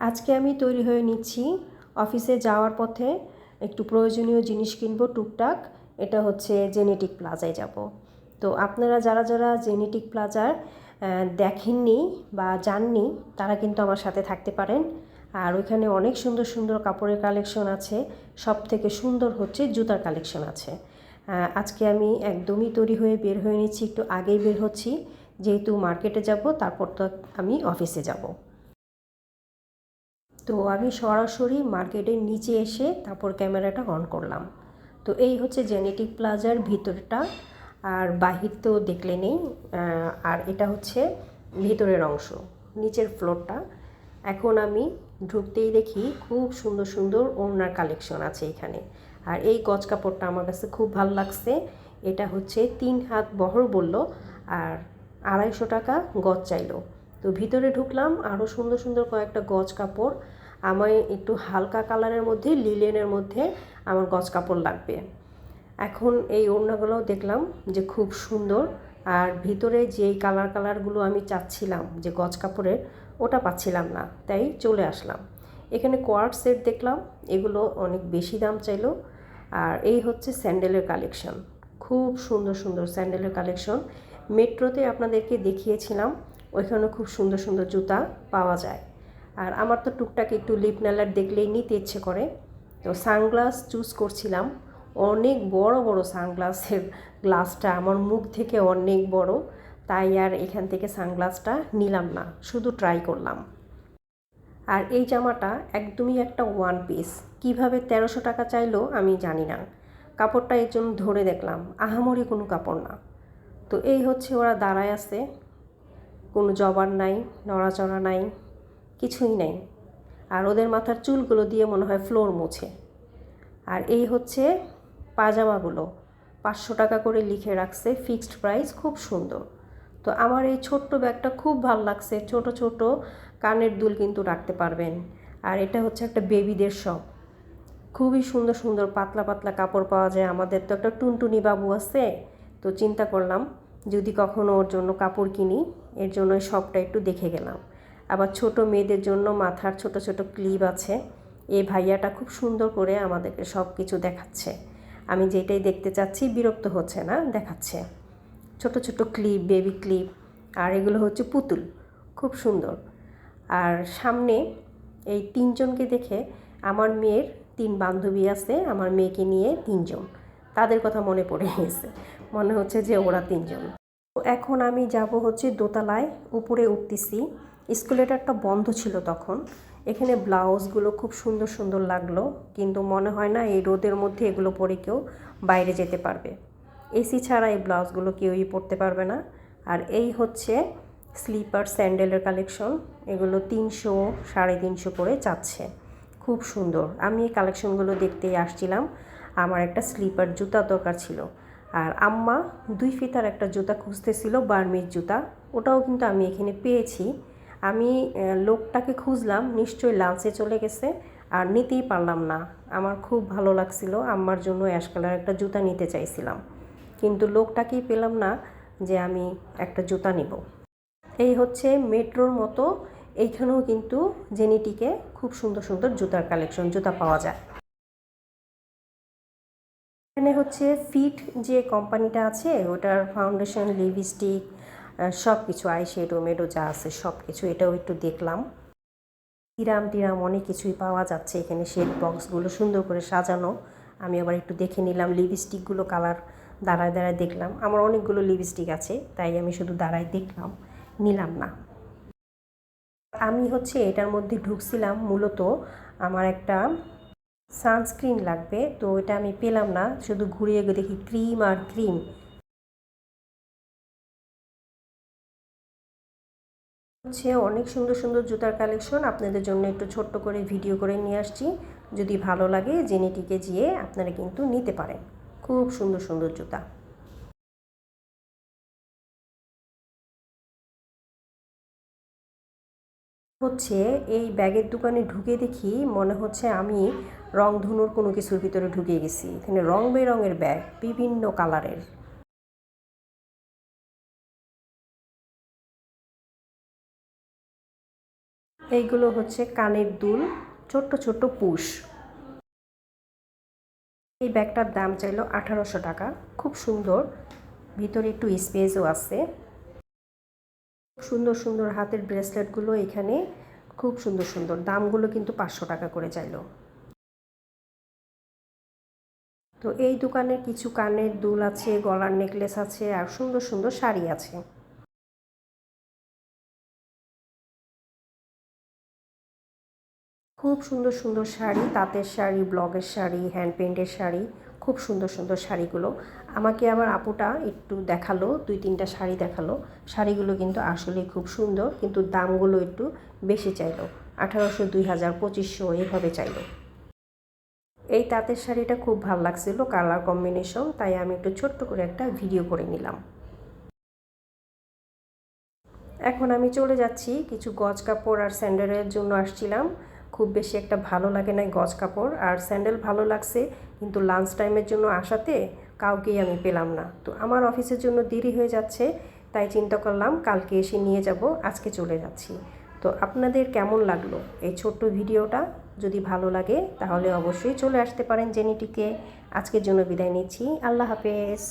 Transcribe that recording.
আজকে আমি তৈরি হয়ে নিচ্ছি অফিসে যাওয়ার পথে একটু প্রয়োজনীয় জিনিস কিনবো, টুকটাক। এটা হচ্ছে জেনেটিক প্লাজায় যাব। তো আপনারা যারা যারা জেনেটিক প্লাজার দেখেননি বা জাননি, তারা কিন্তু আমার সাথে থাকতে পারেন। আর ওইখানে অনেক সুন্দর সুন্দর কাপড়ের কালেকশন আছে। সব থেকে সুন্দর হচ্ছে জুতার কালেকশন আছে। আজকে আমি একদমই তৈরি হয়ে বের হয়ে নিচ্ছি, একটু আগেই বের হচ্ছি। যেহেতু মার্কেটে যাব, তারপর তো আমি অফিসে যাব। তো আমি সরাসরি মার্কেটের নিচে এসে তারপর ক্যামেরাটা অন করলাম। তো এই হচ্ছে জেনেটিক প্লাজার ভিতরটা, আর বাহির তো দেখলে নেই আর এটা হচ্ছে ভিতরের অংশ, নিচের ফ্লোরটা। এখন আমি ঢুকতেই দেখি খুব সুন্দর সুন্দর ওড়নার কালেকশন আছে এখানে। আর এই গজ কাপড়টা আমার কাছে খুব ভালো লাগছে। এটা হচ্ছে তিন হাত বহর বলল, আর আড়াইশো টাকা গজ চাইলো। তো ভিতরে ঢুকলাম আরও সুন্দর সুন্দর কয়েকটা গজ কাপড়। আমায় একটু হালকা কালারের মধ্যে, লিলেনের মধ্যে আমার গজ কাপড় লাগবে। এখন এই ওড়নাগুলো দেখলাম যে খুব সুন্দর, আর ভিতরে যেই কালার কালারগুলো আমি চাচ্ছিলাম যে গজ কাপড়ের, ওটা পাচ্ছিলাম না, তাই চলে আসলাম। এখানে কোয়ার্ট সেট দেখলাম, এগুলো অনেক বেশি দাম চাইলো, আর এই হচ্ছে স্যান্ডেলের কালেকশন। খুব সুন্দর সুন্দর স্যান্ডেলের কালেকশন। মেট্রোতে আপনাদেরকে দেখিয়েছিলাম ওইখানে খুব সুন্দর সুন্দর জুতা পাওয়া যায়। আর আমার তো টুকটাক একটু লিপ নালার দেখলেই নিতে ইচ্ছে করে। তো সানগ্লাস চুজ করছিলাম। অনেক বড় বড় সানগ্লাসের গ্লাসটা আমার মুখ থেকে অনেক বড়। তাই আর এখান থেকে সানগ্লাসটা নিলাম না, শুধু ট্রাই করলাম। আর এই জামাটা একদমই একটা ওয়ান পিস কীভাবে তেরোশো টাকা চাইলো আমি জানি না। কাপড়টা এর জন্য ধরে দেখলাম। আহামরি কোনো কাপড় না। তো এই হচ্ছে ওরা দাঁড়ায় আছে। কোনো জবার নাই, নড়াচড়া নাই, কিছুই নাই। আর ওদের মাথার চুলগুলো দিয়ে মনে হয় ফ্লোর মুছে। আর এই হচ্ছে পাজামাগুলো পাঁচশো টাকা করে লিখে রাখছে, ফিক্সড প্রাইস খুব সুন্দর। তো আমার এই ছোট্ট ব্যাগটা খুব ভালো লাগছে, ছোট ছোট কানের দুল কিন্তু রাখতে পারবেন। আর এটা হচ্ছে একটা বেবিদের শপ খুবই সুন্দর সুন্দর পাতলা পাতলা কাপড় পাওয়া যায়। আমাদের তো একটা টুনটুনি বাবু আছে, তো চিন্তা করলাম যদি কখনো ওর জন্য কাপড় কিনি, এর জন্য শপটা একটু দেখে গেলাম। আবার ছোট মেয়েদের জন্য মাথার ছোট ছোট ক্লিপ আছে। এই ভাইয়াটা খুব সুন্দর করে আমাদেরকে সব কিছু দেখাচ্ছে। আমি যেটাই দেখতে চাচ্ছি, বিরক্ত হচ্ছে না, দেখাচ্ছে। ছোট ছোট ক্লিপ, বেবি ক্লিপ, আর এগুলো হচ্ছে পুতুল। খুব সুন্দর। আর সামনে এই তিনজনকে দেখে আমার মেয়ের তিন বান্ধবী আছে, আমার মেয়েকে নিয়ে তিনজন। তাদের কথা মনে পড়ে গেছে। মনে হচ্ছে যে ওরা তিনজন। তো এখন আমি যাব হচ্ছে দোতলায়, উপরে উঠতেছি। স্কুলেটারটা বন্ধ ছিল তখন। এখানে ব্লাউজগুলো খুব সুন্দর সুন্দর লাগল, কিন্তু মনে হয় না এই রোদের মধ্যে এগুলো পরে কেউ বাইরে যেতে পারবে। এসি ছাড়া এই ব্লাউজগুলো কেউই পরতে পারবে না। আর এই হচ্ছে স্লিপার, স্যান্ডেলের কালেকশন। এগুলো তিনশো, সাড়ে তিনশো করে চাচ্ছে। খুব সুন্দর। আমি এই কালেকশনগুলো দেখতেই আসছিলাম। আমার একটা স্লিপার জুতা দরকার ছিল। আর আম্মা দুই ফিতার একটা জুতা খুঁজতেছিল বার্মির জুতা। ওটাও কিন্তু আমি এখানে পেয়েছি। আমি লোকটাকে খুঁজলাম, নিশ্চয়ই লাঞ্চে চলে গেছে। আর নিতেই পারলাম না। আমার খুব ভালো লাগছিল, আম্মার জন্য অ্যাশ কালার একটা জুতা নিতে চাইছিলাম। কিন্তু লোকটাকেই পেলাম না যে আমি একটা জুতা নিব। এই হচ্ছে মেট্রোর মতো। এইখানেও কিন্তু জেনিটিকে খুব সুন্দর সুন্দর জুতার কালেকশন, জুতা পাওয়া যায়। এখানে হচ্ছে ফিট যে কোম্পানিটা আছে, ওটার ফাউন্ডেশন লিপস্টিক সব কিছু আইশ্যাডো মেডো যা আছে সব কিছু এটাও একটু দেখলাম। তিরাম টিরাম অনেক কিছুই পাওয়া যাচ্ছে এখানে শেড বক্সগুলো সুন্দর করে সাজানো। আমি আবার একটু দেখে নিলাম লিপস্টিকগুলো কালার দাঁড়ায় দাঁড়ায় দেখলাম। আমার অনেকগুলো লিপস্টিক আছে, তাই আমি শুধু দাঁড়ায় দেখলাম, নিলাম না। আমি হচ্ছে এটার মধ্যে ঢুকছিলাম মূলত আমার একটা সানস্ক্রিন লাগবে, তো এটা আমি পেলাম না, শুধু ঘুরিয়ে দেখি ক্রিম আর ক্রিম। হচ্ছে অনেক সুন্দর সুন্দর জুতার কালেকশন, আপনাদের জন্য একটু ছোট্ট করে ভিডিও করে নিয়ে আসছি। যদি ভালো লাগে জেনেটিকে যেয়ে আপনারা কিন্তু নিতে পারেন। খুব সুন্দর সুন্দর জুতা। হচ্ছে এই ব্যাগের দোকানে ঢুকে দেখি মনে হচ্ছে আমি রংধনুর কোনো কিছুর ভিতরে ঢুকে গেছি। এখানে রং বেরঙের ব্যাগ বিভিন্ন কালারের। এইগুলো হচ্ছে কানের দুল, ছোট্ট ছোট্ট পুশ। এই ব্যাগটার দাম চাইলো আঠারোশো টাকা। খুব সুন্দর। ভিতরে একটু স্পেসও আছে। সুন্দর সুন্দর হাতের ব্রেসলেটগুলো এখানে খুব সুন্দর সুন্দর। দামগুলো কিন্তু পাঁচশো টাকা করে চাইলো। তো এই দোকানে কিছু কানের দুল আছে, গলার নেকলেস আছে আর সুন্দর সুন্দর শাড়ি আছে। খুব সুন্দর সুন্দর শাড়ি, তাঁতের শাড়ি, ব্লগের শাড়ি হ্যান্ড পেন্টের শাড়ি, খুব সুন্দর সুন্দর শাড়িগুলো। আমাকে আবার আপুটা একটু দেখাল, দুই তিনটা শাড়ি দেখাল। শাড়িগুলো কিন্তু আসলে খুব সুন্দর, কিন্তু দামগুলো একটু বেশি চাইলো। আঠারোশো, দুই হাজার, পঁচিশশো, এইভাবে চাইলো। এই তাঁতের শাড়িটা খুব ভালো লাগছিল, কালার কম্বিনেশন, তাই আমি একটু ছোট্ট করে একটা ভিডিও করে নিলাম। এখন আমি চলে যাচ্ছি, কিছু গজ কাপড় আর স্যান্ডেলের জন্য আসছিলাম। খুব বেশি একটা ভালো লাগে না গজ কাপড়, আর স্যান্ডেল ভালো লাগছে, কিন্তু লাঞ্চ টাইমের জন্য আসাতে কাউকেই আমি পেলাম না। তো আমার অফিসের জন্য দেরি হয়ে যাচ্ছে, তাই চিন্তা করলাম কালকে এসে নিয়ে যাব, আজকে চলে যাচ্ছি। তো আপনাদের কেমন লাগল এই ছোট্ট ভিডিওটা? যদি ভালো লাগে, তাহলে অবশ্যই চলে আসতে পারেন জেনিটিকে। আজকের জন্য বিদায় নিচ্ছি। আল্লাহ হাফেজ।